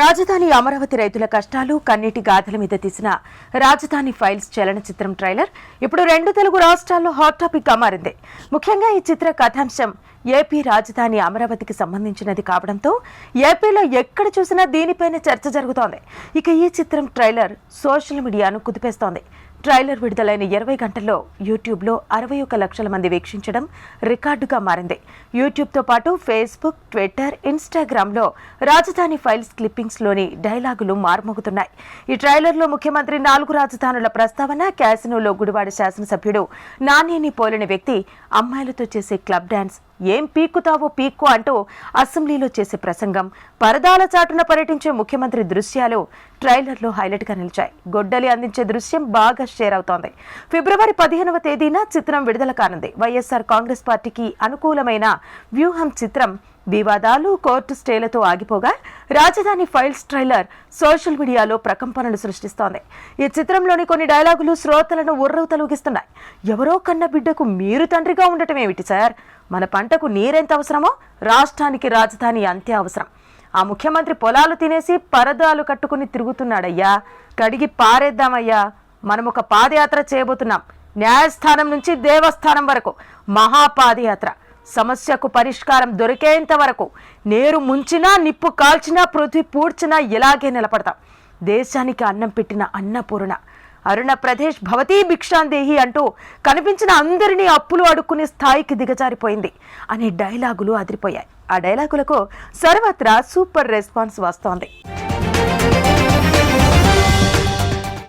రాజధాని అమరావతి రైతుల కష్టాలు కన్నీటి గాథల మీద తీసిన రాజధాని ఫైల్స్ చలనచిత్రం ట్రైలర్ ఇప్పుడు రెండు తెలుగు రాష్ట్రాల్లో హాట్ టాపిక్గా మారింది. ముఖ్యంగా ఈ చిత్ర కథాంశం ఏపీ రాజధాని అమరావతికి సంబంధించినది కావడంతో ఏపీలో ఎక్కడ చూసినా దీనిపైన చర్చ జరుగుతోంది. ఇక ఈ చిత్రం ట్రైలర్ సోషల్ మీడియాను కుదిపేస్తోంది. ట్రైలర్ విడుదలైన ఇరవై గంటల్లో యూట్యూబ్లో అరవై ఒక లక్షల మంది వీక్షించడం రికార్డుగా మారింది. యూట్యూబ్తో పాటు ఫేస్బుక్ ట్విట్టర్ ఇన్స్టాగ్రామ్లో రాజధాని ఫైల్స్ క్లిప్పింగ్స్లోని డైలాగులు మారుమోగుతున్నాయి. ఈ ట్రైలర్లో ముఖ్యమంత్రి నాలుగు రాజధానుల ప్రస్తావన క్యాసినోలో గుడివాడ శాసనసభ్యుడు నాణ్యని పోలిన వ్యక్తి అమ్మాయిలతో చేసే క్లబ్ డాన్స్ ఏం పీక్కుతావో పీక్కు అంటూ అసెంబ్లీలో చేసే ప్రసంగం. పరదాల చాటున పర్యటించే ముఖ్యమంత్రి దృశ్యాలు ట్రైలర్లో హైలైట్గా నిలిచాయి. గొడ్డలి అందించే దృశ్యం బాగా షేర్ అవుతోంది. ఫిబ్రవరి పదిహేనవ తేదీన చిత్రం విడుదల కానుంది. వైఎస్ఆర్ కాంగ్రెస్ పార్టీకి అనుకూలమైన వ్యూహం చిత్రం. వివాదాలు కోర్టు స్టేలతో ఆగిపోగా రాజధాని ఫైల్స్ ట్రైలర్ సోషల్ మీడియాలో ప్రకంపనలు సృష్టిస్తోంది. ఈ చిత్రంలోని కొన్ని డైలాగులు శ్రోతలను ఉర్రవు తొలగిస్తున్నాయి ఎవరో కన్న బిడ్డకు మీరు తండ్రిగా ఉండటం ఏమిటి సార్? మన పంటకు నీరెంత అవసరమో రాష్ట్రానికి రాజధాని అంతే అవసరం. ఆ ముఖ్యమంత్రి పొలాలు తినేసి పరదాలు కట్టుకుని తిరుగుతున్నాడయ్యా. కడిగి పారేద్దామయ్యా. మనం ఒక పాదయాత్ర చేయబోతున్నాం. న్యాయస్థానం నుంచి దేవస్థానం వరకు. మహాపాదయాత్ర. సమస్యకు పరిష్కారం దొరికేంత వరకు నేరు ముంచినా నిప్పు కాల్చినా పృథ్వీ పూడ్చినా ఇలాగే నిలబడతాం. దేశానికి అన్నం పెట్టిన అన్నపూర్ణ. అరుణ ప్రదేశ్ భవతీ భిక్షాందేహి అంటూ కనిపించిన అందరినీ అప్పులు అడుక్కునే స్థాయికి దిగజారిపోయింది అనే డైలాగులు అదిరిపోయాయి. ఆ డైలాగులకు సర్వత్రా సూపర్ రెస్పాన్స్ వస్తోంది.